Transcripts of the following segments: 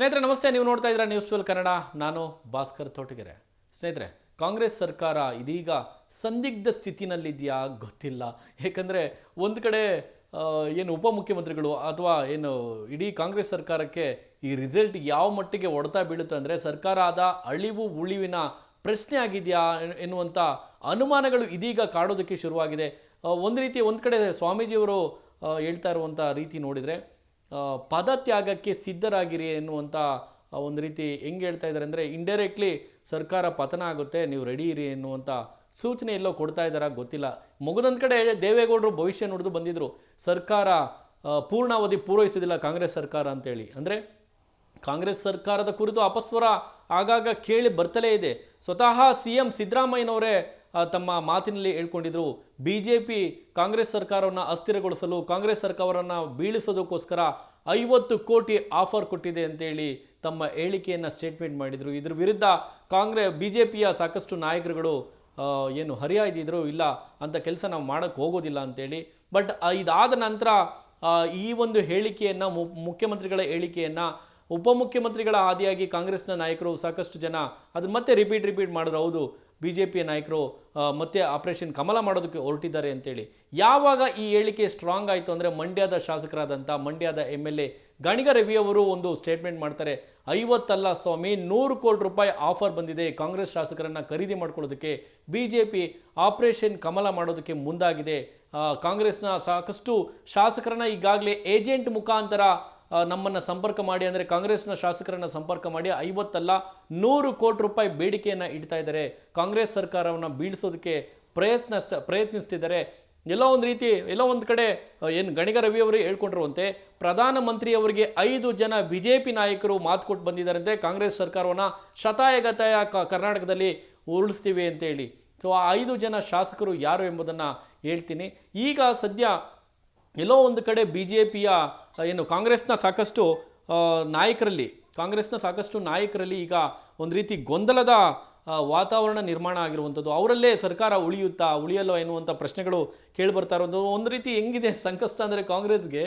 ಸ್ನೇಹಿತರೆ, ನಮಸ್ತೆ. ನೀವು ನೋಡ್ತಾ ಇದ್ದೀರಾ ನ್ಯೂಸ್ ಟ್ವೆಲ್ ಕನ್ನಡ. ನಾನು ಭಾಸ್ಕರ್ ತೋಟಗೆರೆ. ಸ್ನೇಹಿತರೆ, ಕಾಂಗ್ರೆಸ್ ಸರ್ಕಾರ ಇದೀಗ ಸಂದಿಗ್ಧ ಸ್ಥಿತಿನಲ್ಲಿದೆಯಾ? ಗೊತ್ತಿಲ್ಲ. ಏಕೆಂದರೆ ಒಂದು ಕಡೆ ಏನು ಉಪಮುಖ್ಯಮಂತ್ರಿಗಳು ಅಥವಾ ಏನು ಇಡೀ ಕಾಂಗ್ರೆಸ್ ಸರ್ಕಾರಕ್ಕೆ ಈ ರಿಸಲ್ಟ್ ಯಾವ ಮಟ್ಟಿಗೆ ಹೊಡೆತಾ ಬೀಳುತ್ತೆ ಅಂದರೆ ಸರ್ಕಾರ ಆದ ಅಳಿವು ಉಳಿವಿನ ಪ್ರಶ್ನೆ ಆಗಿದೆಯಾ ಎನ್- ಎನ್ನುವಂಥ ಅನುಮಾನಗಳು ಇದೀಗ ಕಾಡೋದಕ್ಕೆ ಶುರುವಾಗಿದೆ. ಒಂದು ರೀತಿ ಒಂದು ಕಡೆ ಸ್ವಾಮೀಜಿಯವರು ಹೇಳ್ತಾ ಇರುವಂಥ ರೀತಿ ನೋಡಿದರೆ ಪದತ್ಯಾಗಕ್ಕೆ ಸಿದ್ಧರಾಗಿರಿ ಎನ್ನುವಂಥ ಒಂದು ರೀತಿ ಹೆಂಗೆ ಹೇಳ್ತಾ ಇದ್ದಾರೆ ಅಂದರೆ ಇಂಡೈರೆಕ್ಟ್ಲಿ ಸರ್ಕಾರ ಪತನ ಆಗುತ್ತೆ, ನೀವು ರೆಡಿ ಇರಿ ಎನ್ನುವಂಥ ಸೂಚನೆ ಎಲ್ಲೋ ಕೊಡ್ತಾ ಇದ್ದಾರಾ ಗೊತ್ತಿಲ್ಲ. ಮುಗಿದೊಂದು ಕಡೆ ದೇವೇಗೌಡರು ಭವಿಷ್ಯ ನುಡಿದು ಬಂದಿದ್ರು, ಸರ್ಕಾರ ಪೂರ್ಣಾವಧಿ ಪೂರೈಸೋದಿಲ್ಲ ಕಾಂಗ್ರೆಸ್ ಸರ್ಕಾರ ಅಂತೇಳಿ. ಅಂದರೆ, ಕಾಂಗ್ರೆಸ್ ಸರ್ಕಾರದ ಕುರಿತು ಅಪಸ್ವರ ಆಗಾಗ ಕೇಳಿ ಬರ್ತಲೇ ಇದೆ. ಸ್ವತಃ ಸಿ ಎಂ ಸಿದ್ದರಾಮಯ್ಯನವರೇ ತಮ್ಮ ಮಾತಿನಲ್ಲಿ ಹೇಳ್ಕೊಂಡಿದ್ರು ಬಿ ಜೆ ಪಿ ಕಾಂಗ್ರೆಸ್ ಸರ್ಕಾರವನ್ನು ಅಸ್ಥಿರಗೊಳಿಸಲು ಕಾಂಗ್ರೆಸ್ ಸರ್ಕಾರವನ್ನು ಬೀಳಿಸೋದಕ್ಕೋಸ್ಕರ ಐವತ್ತು ಕೋಟಿ ಆಫರ್ ಕೊಟ್ಟಿದೆ ಅಂತೇಳಿ ತಮ್ಮ ಹೇಳಿಕೆಯನ್ನು ಸ್ಟೇಟ್ಮೆಂಟ್ ಮಾಡಿದರು. ಇದ್ರ ವಿರುದ್ಧ ಕಾಂಗ್ರೆ ಬಿ ಜೆ ಪಿಯ ಸಾಕಷ್ಟು ನಾಯಕರುಗಳು ಏನು ಹರಿಯಾಯ್ದಿದ್ರು ಇಲ್ಲ ಅಂತ ಕೆಲಸ ನಾವು ಮಾಡೋಕ್ಕೆ ಹೋಗೋದಿಲ್ಲ ಅಂತೇಳಿ. ಬಟ್ ಇದಾದ ನಂತರ ಈ ಒಂದು ಹೇಳಿಕೆಯನ್ನು ಮುಖ್ಯಮಂತ್ರಿಗಳ ಹೇಳಿಕೆಯನ್ನು ಉಪಮುಖ್ಯಮಂತ್ರಿಗಳ ಆದಿಯಾಗಿ ಕಾಂಗ್ರೆಸ್ನ ನಾಯಕರು ಸಾಕಷ್ಟು ಜನ ಅದು ಮತ್ತೆ ರಿಪೀಟ್ ರಿಪೀಟ್ ಮಾಡಿದ್ರು. ಹೌದು ಬಿ ಜೆ ಪಿಯ ನಾಯಕರು ಮತ್ತೆ ಆಪರೇಷನ್ ಕಮಲ ಮಾಡೋದಕ್ಕೆ ಹೊರಟಿದ್ದಾರೆ ಅಂತೇಳಿ. ಯಾವಾಗ ಈ ಹೇಳಿಕೆ ಸ್ಟ್ರಾಂಗ್ ಆಯಿತು ಅಂದರೆ ಮಂಡ್ಯದ ಶಾಸಕರಾದಂಥ ಮಂಡ್ಯದ M L A Ganiga Ravi ಅವರು ಒಂದು ಸ್ಟೇಟ್ಮೆಂಟ್ ಮಾಡ್ತಾರೆ. ಐವತ್ತಲ್ಲ ಸ್ವಾಮಿ, ನೂರು ಕೋಟಿ ರೂಪಾಯಿ ಆಫರ್ ಬಂದಿದೆ, ಕಾಂಗ್ರೆಸ್ ಶಾಸಕರನ್ನು ಖರೀದಿ ಮಾಡ್ಕೊಳ್ಳೋದಕ್ಕೆ B J P operation Kamala ಮಾಡೋದಕ್ಕೆ ಮುಂದಾಗಿದೆ. ಕಾಂಗ್ರೆಸ್ನ ಸಾಕಷ್ಟು ಶಾಸಕರನ್ನ ಈಗಾಗಲೇ ಏಜೆಂಟ್ ಮುಖಾಂತರ ನಮ್ಮನ್ನ ಸಂಪರ್ಕ ಮಾಡಿ ಅಂದರೆ ಕಾಂಗ್ರೆಸ್ನ ಶಾಸಕರನ್ನು ಸಂಪರ್ಕ ಮಾಡಿ ಐವತ್ತಲ್ಲ ನೂರು ಕೋಟಿ ರೂಪಾಯಿ ಬೇಡಿಕೆಯನ್ನು ಇಡ್ತಾ ಇದ್ದಾರೆ. ಕಾಂಗ್ರೆಸ್ ಸರ್ಕಾರವನ್ನು ಬೀಳಿಸೋದಕ್ಕೆ ಪ್ರಯತ್ನ ಪ್ರಯತ್ನಿಸ್ತಿದ್ದಾರೆ. ಎಲ್ಲೋ ಒಂದು ರೀತಿ, ಎಲ್ಲೋ ಒಂದು ಕಡೆ ಏನು ಗಣಿಗ ರವಿ ಅವರು ಹೇಳ್ಕೊಂಡಿರುವಂತೆ ಪ್ರಧಾನಮಂತ್ರಿಯವರಿಗೆ ಐದು ಜನ ಬಿ ಜೆ ಪಿ ನಾಯಕರು ಮಾತು ಕೊಟ್ಟು ಬಂದಿದ್ದಾರಂತೆ. ಕಾಂಗ್ರೆಸ್ ಸರ್ಕಾರವನ್ನು ಶತಾಯಗತಾಯ ಕರ್ನಾಟಕದಲ್ಲಿ ಉರುಳಿಸ್ತೀವಿ ಅಂತೇಳಿ. ಸೊ, ಆ ಐದು ಜನ ಶಾಸಕರು ಯಾರು ಎಂಬುದನ್ನು ಹೇಳ್ತೀನಿ. ಈಗ ಸದ್ಯ ಎಲ್ಲೋ ಒಂದು ಕಡೆ ಬಿ ಜೆ ಪಿಯ ಏನು ಕಾಂಗ್ರೆಸ್ನ ಸಾಕಷ್ಟು ನಾಯಕರಲ್ಲಿ, ಕಾಂಗ್ರೆಸ್ನ ಸಾಕಷ್ಟು ನಾಯಕರಲ್ಲಿ ಈಗ ಒಂದು ರೀತಿ ಗೊಂದಲದ ವಾತಾವರಣ ನಿರ್ಮಾಣ ಆಗಿರುವಂಥದ್ದು. ಅವರಲ್ಲೇ ಸರ್ಕಾರ ಉಳಿಯುತ್ತಾ, ಉಳಿಯಲ್ಲೋ ಎನ್ನುವಂಥ ಪ್ರಶ್ನೆಗಳು ಕೇಳಿಬರ್ತಾ ಇರೋದು ಒಂದು ರೀತಿ ಹೆಂಗಿದೆ ಸಂಕಷ್ಟ ಅಂದರೆ ಕಾಂಗ್ರೆಸ್ಗೆ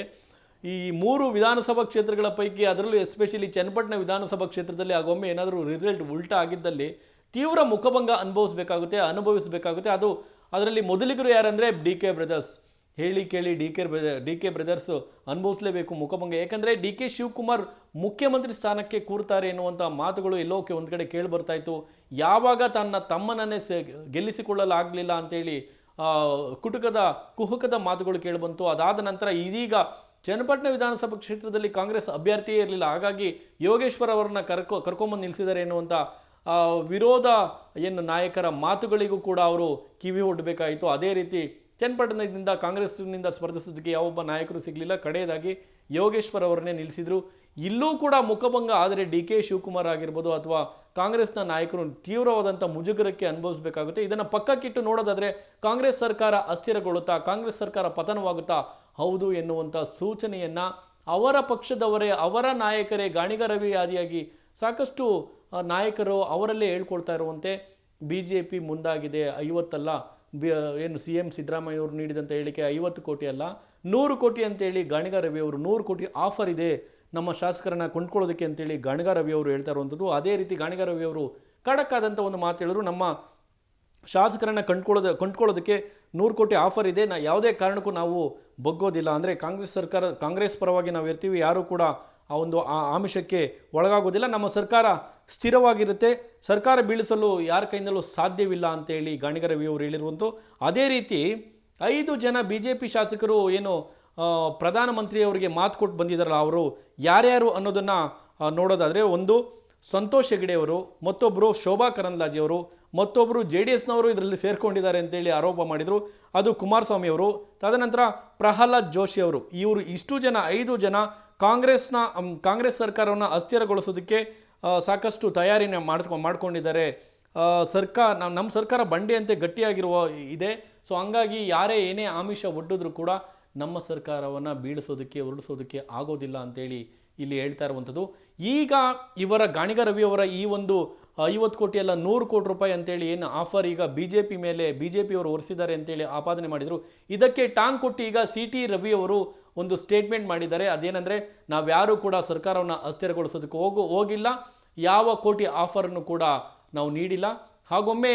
ಈ ಮೂರು ವಿಧಾನಸಭಾ ಕ್ಷೇತ್ರಗಳ ಪೈಕಿ ಅದರಲ್ಲೂ ಎಸ್ಪೆಷಲಿ ಚನ್ನಪಟ್ಟಣ ವಿಧಾನಸಭಾ ಕ್ಷೇತ್ರದಲ್ಲಿ ಆಗೊಮ್ಮೆ ಏನಾದರೂ ರಿಸಲ್ಟ್ ಉಲ್ಟಾ ಆಗಿದ್ದಲ್ಲಿ ತೀವ್ರ ಮುಖಭಂಗ ಅನುಭವಿಸಬೇಕಾಗುತ್ತೆ ಅನುಭವಿಸಬೇಕಾಗುತ್ತೆ. ಅದು ಅದರಲ್ಲಿ ಮೊದಲಿಗರು ಯಾರಂದರೆ ಡಿ ಕೆ ಬ್ರದರ್ಸ್. ಹೇಳಿ ಕೇಳಿ D K D K brothers ಅನುಭವಿಸಲೇಬೇಕು ಮುಖಭಂಗ. ಯಾಕಂದರೆ ಡಿ ಕೆ ಶಿವಕುಮಾರ್ ಮುಖ್ಯಮಂತ್ರಿ ಸ್ಥಾನಕ್ಕೆ ಕೂರ್ತಾರೆ ಎನ್ನುವಂಥ ಮಾತುಗಳು ಎಲ್ಲೋಕೆ ಒಂದು ಕಡೆ ಕೇಳಿ ಬರ್ತಾಯಿತ್ತು ಯಾವಾಗ ತನ್ನ ತಮ್ಮನನ್ನೇ ಸೆ, ಗೆಲ್ಲಿಸಿಕೊಳ್ಳಲಾಗಲಿಲ್ಲ ಅಂತೇಳಿ ಕುಟುಕದ, ಕುಹುಕದ ಮಾತುಗಳು ಕೇಳಿಬಂತು ಅದಾದ ನಂತರ ಇದೀಗ ಚನ್ನಪಟ್ಟಣ ವಿಧಾನಸಭಾ ಕ್ಷೇತ್ರದಲ್ಲಿ ಕಾಂಗ್ರೆಸ್ ಅಭ್ಯರ್ಥಿಯೇ ಇರಲಿಲ್ಲ. ಹಾಗಾಗಿ ಯೋಗೇಶ್ವರ್ ಅವರನ್ನ ಕರ್ಕೊ, ಕರ್ಕೊಂಬಂದು ನಿಲ್ಲಿಸಿದ್ದಾರೆ ಎನ್ನುವಂಥ ವಿರೋಧ ಏನು ನಾಯಕರ ಮಾತುಗಳಿಗೂ ಕೂಡ ಅವರು ಕಿವಿ ಒಡ್ಡಬೇಕಾಯಿತು ಅದೇ ರೀತಿ ಚನ್ನಪಟ್ಟಣದಿಂದ ಕಾಂಗ್ರೆಸ್ನಿಂದ ಸ್ಪರ್ಧಿಸೋದಕ್ಕೆ ಯಾವೊಬ್ಬ ನಾಯಕರು ಸಿಗಲಿಲ್ಲ. ಕಡೆಯದಾಗಿ ಯೋಗೇಶ್ವರ್ ಅವರನ್ನೇ ನಿಲ್ಲಿಸಿದರು. ಇಲ್ಲೂ ಕೂಡ ಮುಖಭಂಗ ಆದರೆ ಡಿ ಕೆ ಶಿವಕುಮಾರ್ ಆಗಿರ್ಬೋದು ಅಥವಾ ಕಾಂಗ್ರೆಸ್ನ ನಾಯಕರು ತೀವ್ರವಾದಂಥ ಮುಜುಗರಕ್ಕೆ ಅನುಭವಿಸಬೇಕಾಗುತ್ತೆ. ಇದನ್ನು ಪಕ್ಕಕ್ಕಿಟ್ಟು ನೋಡೋದಾದರೆ ಕಾಂಗ್ರೆಸ್ ಸರ್ಕಾರ ಅಸ್ಥಿರಗೊಳ್ಳುತ್ತಾ, ಕಾಂಗ್ರೆಸ್ ಸರ್ಕಾರ ಪತನವಾಗುತ್ತಾ? ಹೌದು ಎನ್ನುವಂಥ ಸೂಚನೆಯನ್ನು ಅವರ ಪಕ್ಷದವರೇ, ಅವರ ನಾಯಕರೇ, ಗಾಣಿಗ ರವಿ ಆದಿಯಾಗಿ ಸಾಕಷ್ಟು ನಾಯಕರು ಅವರಲ್ಲೇ ಹೇಳ್ಕೊಳ್ತಾ ಇರುವಂತೆ. ಬಿ ಜೆ ಪಿ ಮುಂದಾಗಿದೆ, ಐವತ್ತಲ್ಲ. ಏನು ಸಿ ಎಂ ಸಿದ್ದರಾಮಯ್ಯವರು ನೀಡಿದಂಥ ಹೇಳಿಕೆ ಐವತ್ತು ಕೋಟಿ ಅಲ್ಲ, ನೂರು ಕೋಟಿ ಅಂತೇಳಿ ಗಾಣಿಗ ರವಿ ಅವರು ನೂರು ಕೋಟಿ ಆಫರ್ ಇದೆ ನಮ್ಮ ಶಾಸಕರನ್ನ ಕೊಂಡ್ಕೊಳ್ಳೋದಕ್ಕೆ ಅಂತೇಳಿ ಗಾಣಿಗ ರವಿ ಅವರು ಹೇಳ್ತಾ ಇರುವಂಥದ್ದು. ಅದೇ ರೀತಿ ಗಾಣಿಗ ರವಿ ಅವರು ಖಡಕ್ ಆದಂಥ ಒಂದು ಮಾತು ಹೇಳಿದ್ರು, ನಮ್ಮ ಶಾಸಕರನ್ನ ಕಂಡ್ಕೊಳ್ಳೋದ, ಕೊಂಡ್ಕೊಳ್ಳೋದಕ್ಕೆ ನೂರು ಕೋಟಿ ಆಫರ್ ಇದೆ. ನಾ ಯಾವುದೇ ಕಾರಣಕ್ಕೂ ನಾವು ಬಗ್ಗೋದಿಲ್ಲ. ಅಂದರೆ ಕಾಂಗ್ರೆಸ್ ಸರ್ಕಾರ, ಕಾಂಗ್ರೆಸ್ ಪರವಾಗಿ ನಾವು ಇರ್ತೀವಿ, ಯಾರೂ ಕೂಡ ಆ ಒಂದು ಆ- ಆಮಿಷಕ್ಕೆ ಒಳಗಾಗೋದಿಲ್ಲ. ನಮ್ಮ ಸರ್ಕಾರ ಸ್ಥಿರವಾಗಿರುತ್ತೆ. ಸರ್ಕಾರ ಬೀಳಿಸಲು ಯಾರ ಕೈಯಿಂದಲೂ ಸಾಧ್ಯವಿಲ್ಲ ಅಂತೇಳಿ ಗಾಣಿಗ ವಿ ಅವರು ಹೇಳಿರುವಂತು ಅದೇ ರೀತಿ ಐದು ಜನ ಬಿ ಜೆ ಪಿ ಶಾಸಕರು ಏನು ಪ್ರಧಾನಮಂತ್ರಿಯವರಿಗೆ ಮಾತು ಕೊಟ್ಟು ಬಂದಿದ್ದಾರಲ್ಲ, ಅವರು ಯಾರ್ಯಾರು ಅನ್ನೋದನ್ನು ನೋಡೋದಾದರೆ ಒಂದು ಸಂತೋಷ್ ಹೆಗಡೆಯವರು ಮತ್ತೊಬ್ಬರು ಶೋಭಾ ಕರಂದ್ಲಾಜಿಯವರು ಮತ್ತೊಬ್ಬರು ಜೆ ಡಿ ಎಸ್ನವರು ಇದರಲ್ಲಿ ಸೇರ್ಕೊಂಡಿದ್ದಾರೆ ಅಂತೇಳಿ ಆರೋಪ ಮಾಡಿದರು. ಅದು ಕುಮಾರಸ್ವಾಮಿಯವರು ತದನಂತರ ಪ್ರಹ್ಲಾದ್ ಜೋಶಿಯವರು ಇವರು ಇಷ್ಟು ಜನ, ಐದು ಜನ ಕಾಂಗ್ರೆಸ್ನ ಕಾಂಗ್ರೆಸ್ ಸರ್ಕಾರವನ್ನು ಅಸ್ಥಿರಗೊಳಿಸೋದಕ್ಕೆ ಸಾಕಷ್ಟು ತಯಾರಿನ ಮಾಡ್ಕೊ, ಮಾಡ್ಕೊಂಡಿದ್ದಾರೆ. ಸರ್ಕಾರ ನಮ್ಮ ಸರ್ಕಾರ ಬಂಡೆಯಂತೆ ಗಟ್ಟಿಯಾಗಿರುವ ಇದೆ. ಸೊ, ಹಂಗಾಗಿ ಯಾರೇ ಏನೇ ಆಮಿಷ ಒಡ್ಡಿದ್ರೂ ಕೂಡ ನಮ್ಮ ಸರ್ಕಾರವನ್ನು ಬೀಳಿಸೋದಕ್ಕೆ ಉರುಳಿಸೋದಕ್ಕೆ ಆಗೋದಿಲ್ಲ ಅಂತೇಳಿ ಇಲ್ಲಿ ಹೇಳ್ತಾ ಇರುವಂಥದ್ದು. ಈಗ ಇವರ, ಗಾಣಿಗ ರವಿಯವರ ಈ ಒಂದು ಐವತ್ತು ಕೋಟಿ ಅಲ್ಲ, ನೂರು ಕೋಟಿ ರೂಪಾಯಿ ಅಂತೇಳಿ ಏನು ಆಫರ್ ಈಗ ಬಿ ಜೆ ಪಿ ಮೇಲೆ ಬಿ ಜೆ ಪಿಯವರು ಹೊರಿಸಿದ್ದಾರೆ ಅಂತೇಳಿ ಆಪಾದನೆ ಮಾಡಿದರು. ಇದಕ್ಕೆ ಟಾಂಗ್ ಕೊಟ್ಟು ಈಗ ಸಿ ಟಿ ರವಿಯವರು ಒಂದು ಸ್ಟೇಟ್ಮೆಂಟ್ ಮಾಡಿದ್ದಾರೆ. ಅದೇನೆಂದರೆ, ನಾವ್ಯಾರೂ ಕೂಡ ಸರ್ಕಾರವನ್ನು ಅಸ್ಥಿರಗೊಳಿಸೋದಕ್ಕೆ ಹೋಗು, ಹೋಗಿಲ್ಲ. ಯಾವ ಕೋಟಿ ಆಫರನ್ನು ಕೂಡ ನಾವು ನೀಡಿಲ್ಲ. ಹಾಗೊಮ್ಮೆ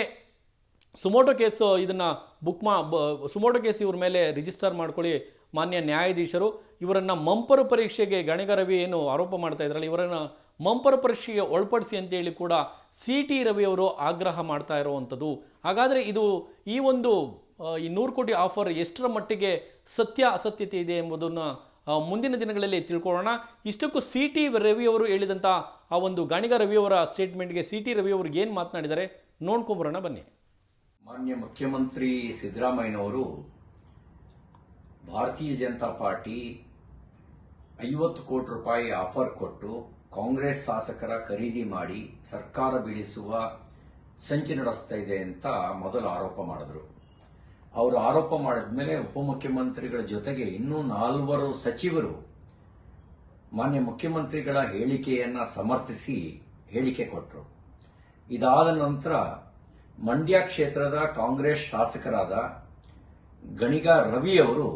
ಸುಮೋಟೋ ಕೇಸ್ ಇದನ್ನು ಬುಕ್ ಮಾ ಸುಮೋಟೋ ಕೇಸ್ ಇವ್ರ ಮೇಲೆ ರಿಜಿಸ್ಟರ್ ಮಾಡ್ಕೊಳ್ಳಿ ಮಾನ್ಯ ನ್ಯಾಯಾಧೀಶರು. ಇವರನ್ನು ಮಂಪರು ಪರೀಕ್ಷೆಗೆ ಗಣಿಗ ರವಿ ಏನು ಆರೋಪ ಮಾಡ್ತಾ ಇದ್ರಲ್ಲ, ಇವರನ್ನು ಮಂಪರು ಪರೀಕ್ಷೆಗೆ ಒಳಪಡಿಸಿ ಅಂತೇಳಿ ಕೂಡ ಸಿ ಟಿ ರವಿ ಅವರು ಆಗ್ರಹ ಮಾಡ್ತಾ ಇರುವಂಥದ್ದು. ಹಾಗಾದರೆ ಇದು ಈ ಒಂದು ಈ ನೂರು ಕೋಟಿ ಆಫರ್ ಎಷ್ಟರ ಮಟ್ಟಿಗೆ ಸತ್ಯ, ಅಸತ್ಯತೆ ಇದೆ ಎಂಬುದನ್ನು ಮುಂದಿನ ದಿನಗಳಲ್ಲಿ ತಿಳ್ಕೊಳ್ಳೋಣ. ಇಷ್ಟಕ್ಕೂ ಸಿ ಟಿ ರವಿ ಅವರು ಹೇಳಿದಂಥ ಆ ಒಂದು ಗಣಿಗ ರವಿಯವರ ಸ್ಟೇಟ್ಮೆಂಟ್ಗೆ ಸಿ ಟಿ ರವಿ ಅವ್ರಿಗೆ ಏನು ಮಾತನಾಡಿದ್ದಾರೆ ನೋಡ್ಕೊಂಬರೋಣ ಬನ್ನಿ. ಮಾನ್ಯ ಮುಖ್ಯಮಂತ್ರಿ ಸಿದ್ದರಾಮಯ್ಯನವರು ಭಾರತೀಯ ಜನತಾ ಪಾರ್ಟಿ ಐವತ್ತು ಕೋಟಿ ರೂಪಾಯಿ ಆಫರ್ ಕೊಟ್ಟು ಕಾಂಗ್ರೆಸ್ ಶಾಸಕರ ಖರೀದಿ ಮಾಡಿ ಸರ್ಕಾರ ಬೀಳಿಸುವ ಸಂಚು ನಡೆಸ್ತಾ ಇದೆ ಅಂತ ಮೊದಲು ಆರೋಪ ಮಾಡಿದ್ರು. ಅವರು ಆರೋಪ ಮಾಡಿದ್ಮೇಲೆ ಉಪಮುಖ್ಯಮಂತ್ರಿಗಳ ಜೊತೆಗೆ ಇನ್ನೂ ನಾಲ್ವರು ಸಚಿವರು ಮಾನ್ಯ ಮುಖ್ಯಮಂತ್ರಿಗಳ ಹೇಳಿಕೆಯನ್ನ ಸಮರ್ಥಿಸಿ ಹೇಳಿಕೆ ಕೊಟ್ಟರು ಇದಾದ ನಂತರ ಮಂಡ್ಯ ಕ್ಷೇತ್ರದ ಕಾಂಗ್ರೆಸ್ ಶಾಸಕರಾದ ಗಣಿಗ ರವಿ ಅವರು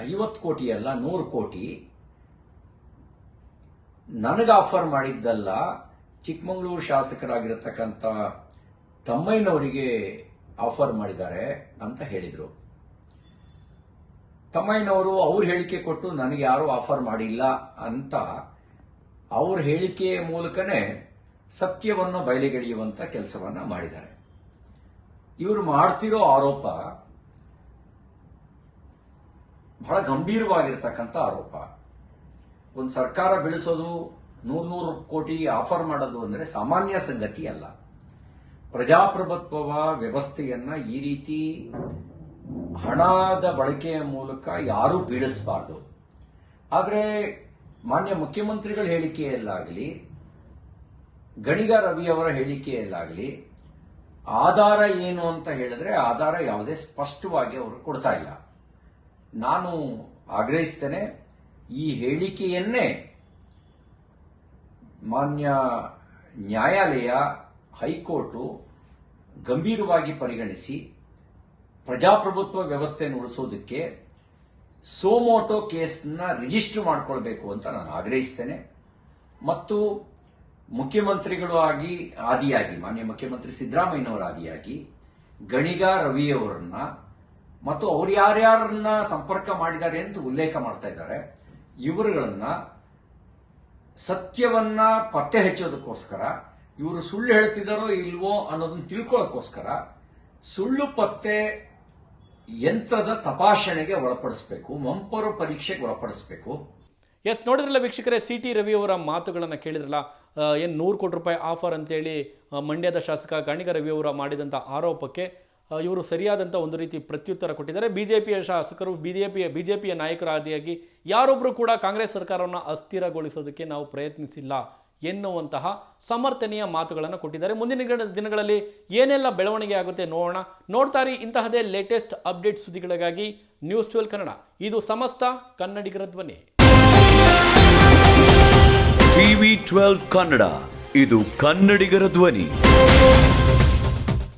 ಐವತ್ತು ಕೋಟಿ ಅಲ್ಲ ನೂರು ಕೋಟಿ ನನಗೆ ಆಫರ್ ಮಾಡಿದ್ದಲ್ಲ, ಚಿಕ್ಕಮಗಳೂರು ಶಾಸಕರಾಗಿರತಕ್ಕಂಥ ತಮ್ಮಯ್ಯನವರಿಗೆ ಆಫರ್ ಮಾಡಿದ್ದಾರೆ ಅಂತ ಹೇಳಿದರು. ತಮ್ಮಯ್ಯನವರು ಅವ್ರ ಹೇಳಿಕೆ ಕೊಟ್ಟು ನನಗೆ ಯಾರೂ ಆಫರ್ ಮಾಡಿಲ್ಲ ಅಂತ ಅವ್ರ ಹೇಳಿಕೆಯ ಮೂಲಕನೇ ಸತ್ಯವನ್ನು ಬಯಲಿಗೆಳೆಯುವಂತ ಕೆಲಸವನ್ನ ಮಾಡಿದ್ದಾರೆ. ಇವರು ಮಾಡ್ತಿರೋ ಆರೋಪ ಬಹಳ ಗಂಭೀರವಾಗಿರ್ತಕ್ಕಂಥ ಆರೋಪ. ಒಂದು ಸರ್ಕಾರ ಬೆಳೆಸೋದು ನೂರ್ ನೂರು ಕೋಟಿ ಆಫರ್ ಮಾಡೋದು ಅಂದ್ರೆ ಸಾಮಾನ್ಯ ಸಂಗತಿ ಅಲ್ಲ. ಪ್ರಜಾಪ್ರಭುತ್ವ ವ್ಯವಸ್ಥೆಯನ್ನ ಈ ರೀತಿ ಹಣದ ಬಳಕೆಯ ಮೂಲಕ ಯಾರೂ ಬೀಳಿಸಬಾರ್ದು. ಆದರೆ ಮಾನ್ಯ ಮುಖ್ಯಮಂತ್ರಿಗಳ ಹೇಳಿಕೆಯಲ್ಲಾಗಲಿ, ಗಣಿಗ ರವಿ ಅವರ ಹೇಳಿಕೆಯಲ್ಲಾಗಲಿ, ಆಧಾರ ಏನು ಅಂತ ಹೇಳಿದ್ರೆ ಆಧಾರ ಯಾವುದೇ ಸ್ಪಷ್ಟವಾಗಿ ಅವರು ಕೊಡ್ತಾ ಇಲ್ಲ. ನಾನು ಆಗ್ರಹಿಸ್ತೇನೆ ಈ ಹೇಳಿಕೆಯನ್ನೇ ಮಾನ್ಯ ನ್ಯಾಯಾಲಯ, ಹೈಕೋರ್ಟು ಗಂಭೀರವಾಗಿ ಪರಿಗಣಿಸಿ ಪ್ರಜಾಪ್ರಭುತ್ವ ವ್ಯವಸ್ಥೆಯನ್ನು ಉಳಿಸೋದಕ್ಕೆ ಸೋಮೋಟೋ ಕೇಸ್ನ ರಿಜಿಸ್ಟರ್ ಮಾಡಿಕೊಳ್ಬೇಕು ಅಂತ ನಾನು ಆಗ್ರಹಿಸ್ತೇನೆ. ಮತ್ತು ಮುಖ್ಯಮಂತ್ರಿಗಳು ಆಗಿ, ಆದಿಯಾಗಿ, ಮಾನ್ಯ ಮುಖ್ಯಮಂತ್ರಿ ಸಿದ್ದರಾಮಯ್ಯನವರ ಆದಿಯಾಗಿ ಗಣಿಗ ರವಿಯವರನ್ನ ಮತ್ತು ಅವ್ರು ಯಾರ್ಯಾರನ್ನ ಸಂಪರ್ಕ ಮಾಡಿದ್ದಾರೆ ಅಂತ ಉಲ್ಲೇಖ ಮಾಡ್ತಾ ಇದ್ದಾರೆ. ಇವರುಗಳನ್ನ ಸತ್ಯವನ್ನ ಪತ್ತೆ ಹಚ್ಚೋದಕ್ಕೋಸ್ಕರ, ಇವರು ಸುಳ್ಳು ಹೇಳ್ತಿದ್ದಾರೋ ಇಲ್ವೋ ಅನ್ನೋದನ್ನ ತಿಳ್ಕೊಳ್ಳೋಕ್ಕೋಸ್ಕರ ಸುಳ್ಳು ಪತ್ತೆ ಯಂತ್ರದ ತಪಾಸಣೆಗೆ ಒಳಪಡಿಸಬೇಕು, ಮಂಪರು ಪರೀಕ್ಷೆಗೆ ಒಳಪಡಿಸಬೇಕು. ಎಸ್, ನೋಡಿದ್ರಲ್ಲ ವೀಕ್ಷಕರೇ, ಸಿ ಟಿ ರವಿ ಅವರ ಮಾತುಗಳನ್ನು ಕೇಳಿದ್ರಲ್ಲ ಏನು ನೂರು ಕೋಟಿ ರೂಪಾಯಿ ಆಫರ್ ಅಂತೇಳಿ ಮಂಡ್ಯದ ಶಾಸಕ ಗಾಣಿಗ ರವಿ ಅವರ ಮಾಡಿದಂಥ ಆರೋಪಕ್ಕೆ ಇವರು ಸರಿಯಾದಂಥ ಒಂದು ರೀತಿ ಪ್ರತ್ಯುತ್ತರ ಕೊಟ್ಟಿದ್ದಾರೆ. ಬಿ ಜೆ ಪಿಯ ಶಾಸಕರು ಬಿ ಜೆ ಪಿಯ ಬಿ ಜೆ ಪಿಯ ನಾಯಕರಾದಿಯಾಗಿ ಯಾರೊಬ್ಬರು ಕೂಡ ಕಾಂಗ್ರೆಸ್ ಸರ್ಕಾರವನ್ನು ಅಸ್ಥಿರಗೊಳಿಸೋದಕ್ಕೆ ನಾವು ಪ್ರಯತ್ನಿಸಿಲ್ಲ ಎನ್ನುವಂತಹ ಸಮರ್ಥನೀಯ ಮಾತುಗಳನ್ನು ಕೊಟ್ಟಿದ್ದಾರೆ. ಮುಂದಿನ ದಿನಗಳಲ್ಲಿ ಏನೆಲ್ಲ ಬೆಳವಣಿಗೆ ಆಗುತ್ತೆ ನೋಡೋಣ. ನೋಡ್ತಾರಿ ಇಂತಹದೇ ಲೇಟೆಸ್ಟ್ ಅಪ್ಡೇಟ್ ಸುದ್ದಿಗಳಿಗಾಗಿ ನ್ಯೂಸ್ ಟ್ವೆಲ್ ಕನ್ನಡ. ಇದು ಸಮಸ್ತ ಕನ್ನಡಿಗರ ಧ್ವನಿ. TV twelve Kannada. ಇದು ಕನ್ನಡಿಗರ ಧ್ವನಿ.